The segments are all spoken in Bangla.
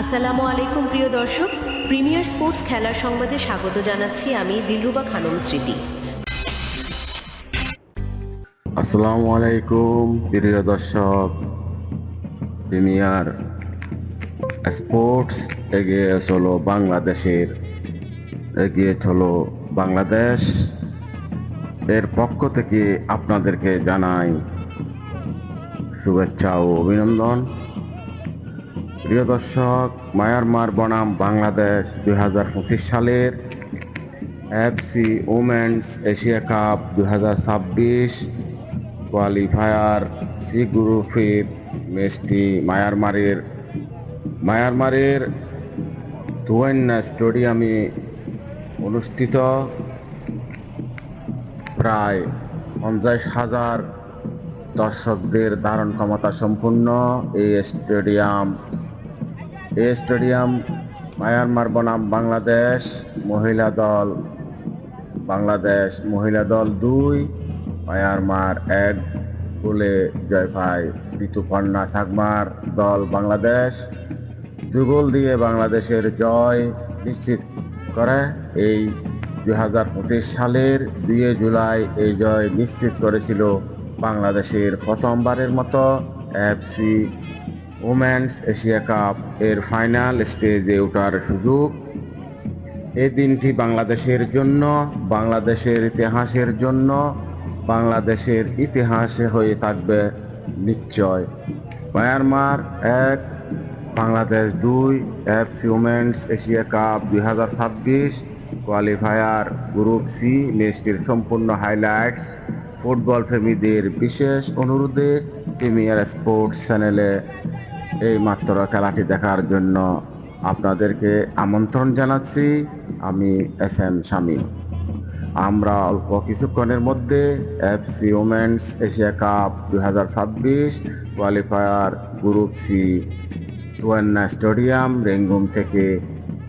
আসসালামু আলাইকুম, প্রিয় দর্শক। প্রিমিয়ার স্পোর্টস খেলার সংবাদে স্বাগত জানাচ্ছি আমি দিলরুবা খানম স্মৃতি। আসসালামু আলাইকুম, প্রিয় দর্শক। প্রিমিয়ার স্পোর্টস এগিয়ে চলো বাংলাদেশের, এগিয়ে চলো বাংলাদেশ। এর পক্ষ থেকে আপনাদেরকে জানাই শুভেচ্ছা ও অভিনন্দন। প্রিয় দর্শক, মায়ানমার বনাম বাংলাদেশ দুই হাজার পঁচিশ সালের এফসি ওমেন্স এশিয়া কাপ দুই হাজার ছাব্বিশ কোয়ালিফায়ার সি গ্রুপের ম্যাচটি মায়ানমারের মায়ানমারের দুয়ান্না স্টেডিয়ামে অনুষ্ঠিত প্রায় পঞ্চাশ হাজার দর্শকদের ধারণ ক্ষমতা সম্পূর্ণ এই স্টেডিয়াম। এই স্টেডিয়াম মায়ানমার বনাম বাংলাদেশ মহিলা দল। বাংলাদেশ মহিলা দল দুই, মায়ানমার এক গোলে জয় পায়। ঋতুপর্ণা সাগমার দল বাংলাদেশ। দুই গোল দিয়ে বাংলাদেশের জয় নিশ্চিত করে। এই দুই হাজার পঁচিশ সালের দুয়ে জুলাই এই জয় নিশ্চিত করেছিল বাংলাদেশের প্রথমবারের মতো এফসি ওমেন্স এশিয়া কাপ এর ফাইনাল স্টেজে ওঠার সুযোগ। এই দিনটি বাংলাদেশের জন্য, বাংলাদেশের ইতিহাসের জন্য, বাংলাদেশের ইতিহাসে হয়ে থাকবে নিশ্চয়। মায়ানমার এক বাংলাদেশ দুই এফসি ওমেন্স এশিয়া কাপ দুই হাজার ছাব্বিশ কোয়ালিফায়ার গ্রুপ সি ম্যাচটির সম্পূর্ণ হাইলাইটস ফুটবল প্রেমীদের বিশেষ অনুরোধে প্রিমিয়ার স্পোর্টস চ্যানেলে এই মাত্র খেলাটি দেখার জন্য আপনাদেরকে আমন্ত্রণ জানাচ্ছি। আমি এস এম শামীম আমরা অল্প কিছুক্ষণের মধ্যে এফসি ওমেন্স এশিয়া কাপ দু হাজার ছাব্বিশ qualifier group C Thuwunna stadium, Rangoon থেকে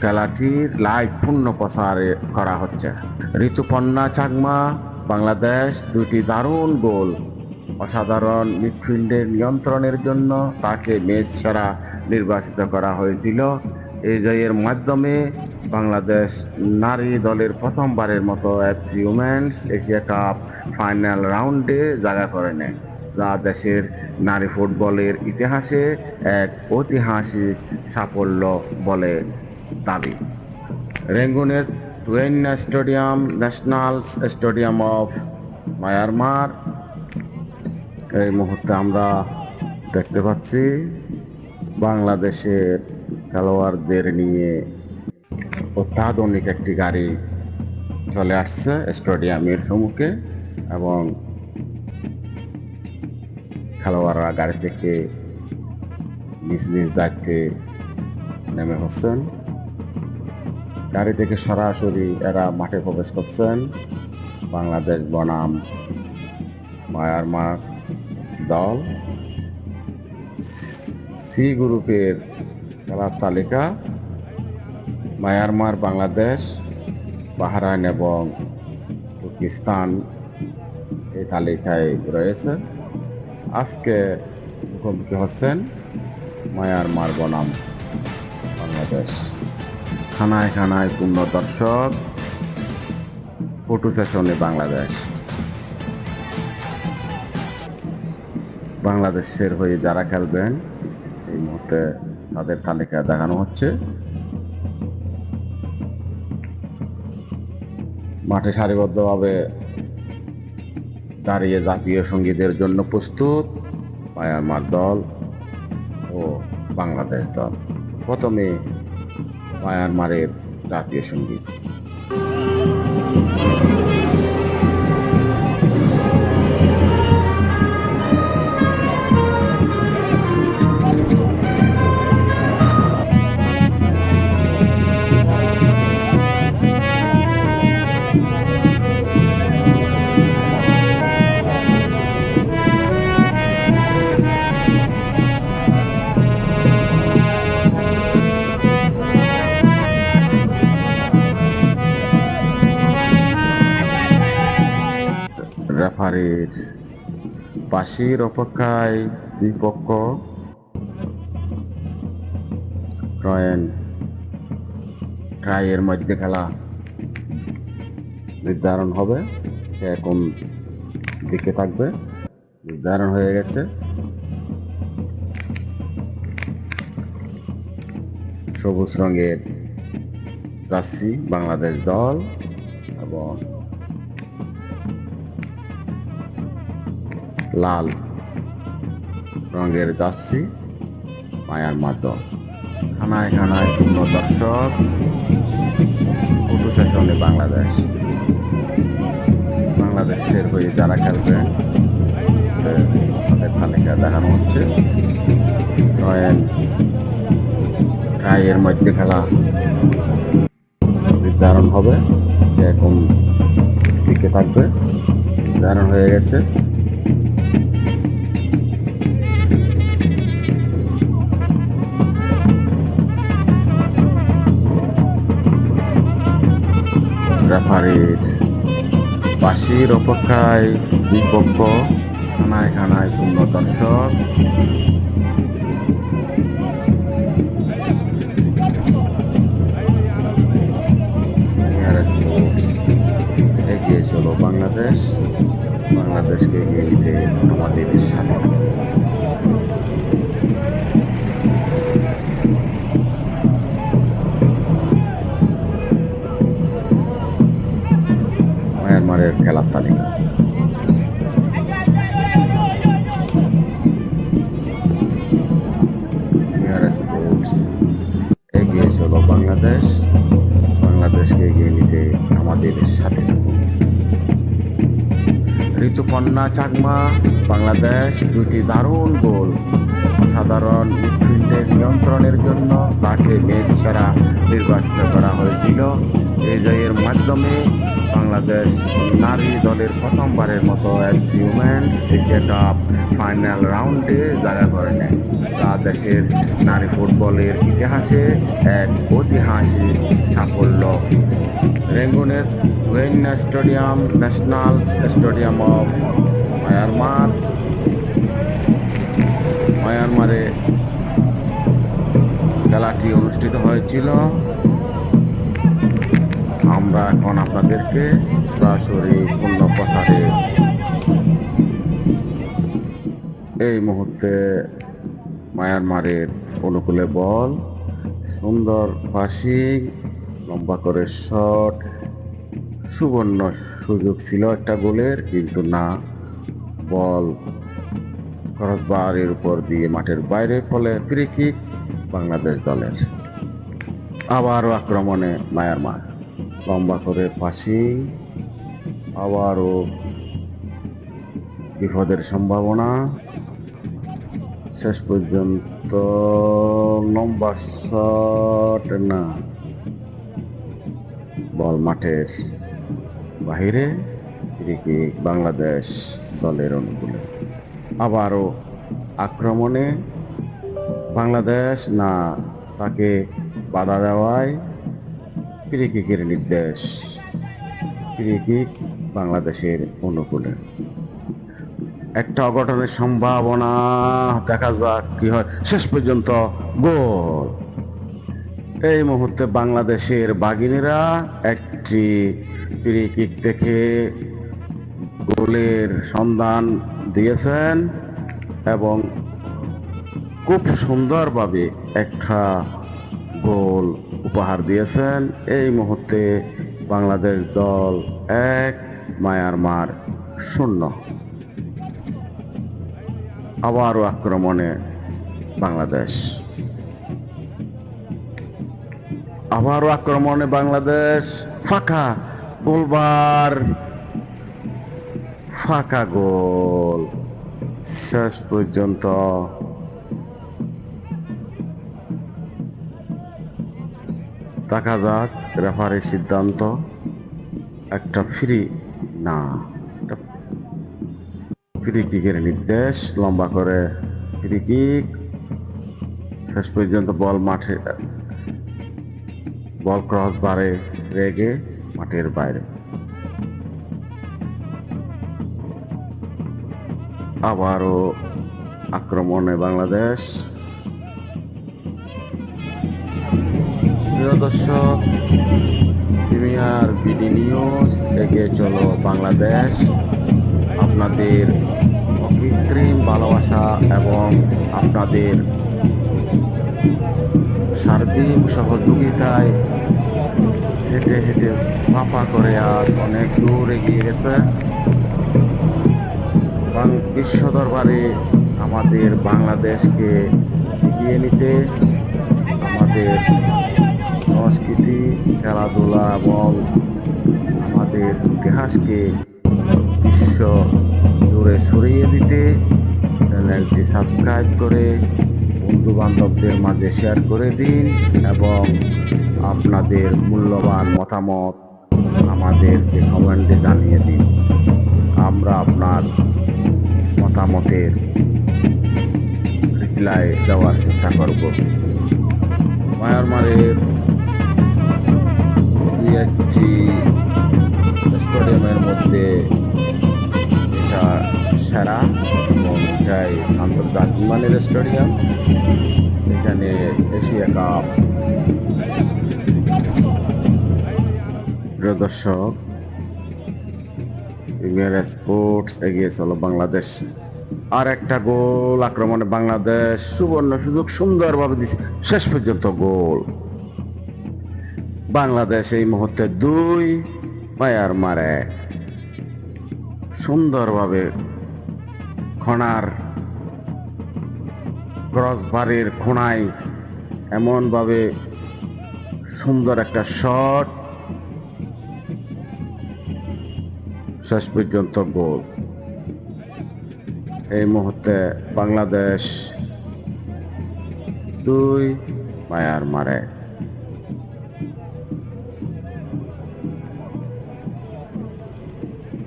খেলাটির লাইভ পূর্ণ প্রচার করা হচ্ছে। ঋতুপর্ণা চাকমা, বাংলাদেশ দুটি দারুণ গোল। অসাধারণ মিডফিল্ডের নিয়ন্ত্রণের জন্য তাকে ম্যাচ সেরা নির্বাচিত করা হয়েছিল। এই জয়ের মাধ্যমে বাংলাদেশ নারী দলের প্রথমবারের মতো AFC women's Asia cup final রাউন্ডে জায়গা করে নেয়। যা দেশের নারী ফুটবলের ইতিহাসে এক ঐতিহাসিক সাফল্য বলে দাবি। রেঙ্গুনের Thuwunna stadium, national stadium of Myanmar. এই মুহূর্তে আমরা দেখতে পাচ্ছি বাংলাদেশের খেলোয়াড়দের নিয়ে অত্যাধুনিক একটি গাড়ি চলে আসছে স্টেডিয়ামের সম্মুখে এবং খেলোয়াড়রা গাড়ি থেকে নিজ নিজ দায়িত্বে নেমে হচ্ছেন। গাড়ি থেকে সরাসরি এরা মাঠে প্রবেশ করছেন। বাংলাদেশ বনাম মায়ানমার দল। সি গ্রুপের খেলার তালিকা, মায়ানমার, বাংলাদেশ, বাহরাইন এবং তুর্কিস্তান এই তালিকায় রয়েছে। আজকে মুখোমুখি হচ্ছেন মায়ানমার বনাম বাংলাদেশ। খানায় খানায় পূর্ণ দর্শক, ফটো সেশনে বাংলাদেশ। বাংলাদেশের হয়ে যারা খেলবেন, এই মুহূর্তে তাদের তালিকা দেখানো হচ্ছে। মাঠে সারিবদ্ধভাবে দাঁড়িয়ে জাতীয় সঙ্গীতের জন্য প্রস্তুত মায়ানমার দল ও বাংলাদেশ দল। প্রথমে মায়ানমারের জাতীয় সংগীত। বাঁশির অপেক্ষায় বিপক্ষ। ট্রয়েন ট্রাইয়ের মধ্যে খেলা নির্ধারণ হবে। সে কোন দিকে থাকবে। নির্ধারণ হয়ে গেছে। সবুজ রঙের জার্সি, বাংলাদেশ দল এবং লাল রঙের জার্সি মায়ানমার মাধ্যম। খানায় খানায় পূর্ণ দর্শক ফটো সেশনে বাংলাদেশ বাংলাদেশের হয়ে যারা খেলবে, তাদের তালিকা দেখানো হচ্ছে। রয়েল ট্রাইয়ের মধ্যে খেলা নির্ধারণ হবে। কোন দিকে থাকবে, নির্ধারণ হয়ে গেছে। রেফারির বাঁশির অপেক্ষায় বিপক্ষ খানায় খানায় পূর্ণ দর্শক Near Sports এগিয়ে চলো বাংলাদেশ বাংলাদেশকে এগিয়ে নিতে আমাদের বাংলাদেশ, বাংলাদেশকে এগিয়ে নিতে আমাদের সাথে ঋতুপর্ণা চাকমা, বাংলাদেশ দুটি দারুণ গোল। সাধারণ মিডফিল্ডের নিয়ন্ত্রণের জন্য তাকে ম্যাচ ছাড়া নির্বাচিত করা হয়েছিল। এই জয়ের মাধ্যমে বাংলাদেশ নারী দলের প্রথমবারের মতো উমেন্স এশিয়া কাপ ফাইনাল রাউন্ডে জায়গা করে নেয়। দেশের নারী ফুটবলের ইতিহাসে এক ঐতিহাসিক সাফল্য। রেঙ্গুনের Thuwunna stadium, national stadium of Myanmar. মায়ানমারে খেলাটি অনুষ্ঠিত হয়েছিল। আমরা এখন আপনাদেরকে সরাসরি পূর্ণ প্রসারে এই মুহূর্তে মায়ানমারের অনুকূলে বল, সুন্দর পাসিং, লম্বা করে শট, সুবর্ণ সুযোগ ছিল একটা গোলের, কিন্তু না, বল ক্রসবারের উপর দিয়ে মাঠের বাইরে, ফলে ফ্রি বাংলাদেশ দলের। আবারও আক্রমণে মায়ানমার, লম্বা করে পাশি আবারও বিপদের সম্ভাবনা। শেষ পর্যন্ত লম্বা শট না। বল মাঠের বাহিরে, এদিকে বাংলাদেশ দলের অনুকূলে। আবারও আক্রমণে বাংলাদেশ, না, তাকে বাধা দেওয়ায় ফ্রি নির্দেশ। ফ্রি কিক বাংলাদেশের অনুকূলে। একটা অঘটনের সম্ভাবনা। দেখা যাক কি হয়। শেষ পর্যন্ত গোল। এই মুহূর্তে বাংলাদেশের বাগিনীরা একটি ফ্রি কিক দেখে গোলের সন্ধান দিয়েছেন এবং খুব সুন্দরভাবে একটা গোল উপহার দিয়েছেন। এই মুহূর্তে বাংলাদেশ দল এক, মায়ানমার শূন্য। আবারও আক্রমণে বাংলাদেশ। আবারও আক্রমণে বাংলাদেশ। ফাঁকা, গোলবার। ফাঁকা গোল। শেষ পর্যন্ত। দেখা যাক, রেফারির সিদ্ধান্ত একটা ফ্রি না। ফ্রি নির্দেশ, লম্বা করে ফ্রি শেষ পর্যন্ত বল মাঠে, বল ক্রস বারে রেগে মাঠের বাইরে। আবারও আক্রমণে বাংলাদেশ। প্রিয় দর্শক, প্রিমিয়ার বিডি নিউজ এগিয়ে চলো বাংলাদেশ। আপনাদের অকৃত্রিম ভালোবাসা এবং আপনাদের সার্বিক সহযোগিতায় হেঁটে হেঁটে ফাঁপা করে আজ অনেক দূর এগিয়ে গেছে। বিশ্ব দরবারে আমাদের বাংলাদেশকে এগিয়ে নিতে আমাদের সংস্কৃতি, খেলাধুলা এবং আমাদের ইতিহাসকে বিশ্ব জুড়ে ছড়িয়ে দিতে চ্যানেলটি সাবস্ক্রাইব করে বন্ধু বান্ধবদের মাঝে শেয়ার করে দিন এবং আপনাদের মূল্যবান মতামত আমাদেরকে কমেন্টে জানিয়ে দিন। আমরা আপনার মতামতের রিপ্লাই দেওয়ার চেষ্টা করব। মায়ানমারের একটি স্টেডিয়ামের মধ্যে সেরা এবং এটাই আন্তর্জাতিক স্টেডিয়াম, এখানে এশিয়া কাপ। দর্শক প্রিমিয়ার স্পোর্টস এগিয়ে চলো বাংলাদেশ। আর একটা গোল আক্রমণে বাংলাদেশ সুবর্ণ সুযোগ সুন্দরভাবে দিচ্ছে শেষ পর্যন্ত গোল। বাংলাদেশ এই মুহূর্তে দুই মায়ানমার এক সুন্দরভাবে খনার ক্রস বাড়ির খোনায় এমনভাবে সুন্দর একটা শট। শেষ পর্যন্ত গোল। এই মুহূর্তে বাংলাদেশ দুই মায়ানমার মারে।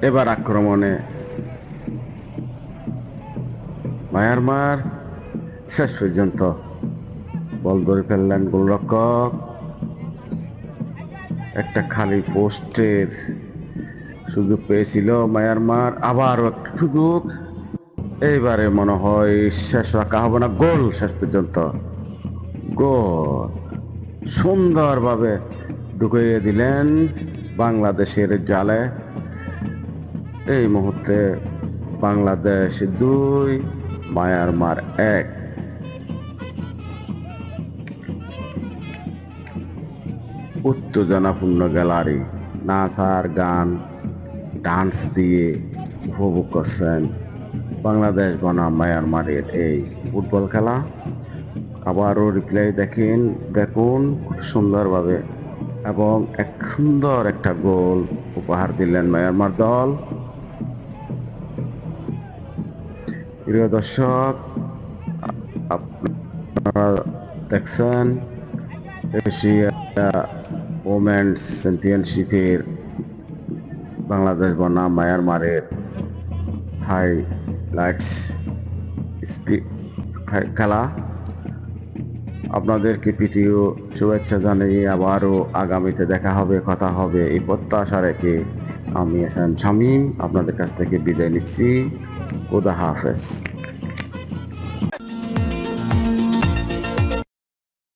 এবার আক্রমণে মায়ানমার, শেষ পর্যন্ত বল ধরে ফেললেন গোলরক্ষক। একটা খালি পোস্টের সুযোগ পেয়েছিল মায়ানমার, আবারও একটা সুযোগ। এইবারে মনে হয় শেষ রাখা হবে না, গোল শেষ পর্যন্ত। গোল। সুন্দরভাবে ঢুকিয়ে দিলেন বাংলাদেশের জালে। এই মুহূর্তে বাংলাদেশ দুই মায়ানমার এক। উত্তেজনাপূর্ণ গ্যালারি নাচ আর গান, ডান্স দিয়ে উপভোগ করছেন বাংলাদেশ বনাম মায়ানমারের এই ফুটবল খেলা। আবারও রিপ্লাই দেখেন, দেখুন, খুব সুন্দরভাবে এবং এক সুন্দর একটা গোল উপহার দিলেন মায়ানমার দল। প্রিয় দর্শক, আপনারা দেখছেন এশিয়া ওমেন্স চ্যাম্পিয়নশিপের বাংলাদেশ বনাম মায়ানমারের হাইলাইটস খেলা। আপনাদেরকে প্রীতীয় শুভেচ্ছা জানিয়ে আবারও আগামীতে দেখা হবে, কথা হবে এই প্রত্যাশা রেখে আমি এস এম শামীম আপনাদের কাছ থেকে বিদায় নিচ্ছি। go the harvest.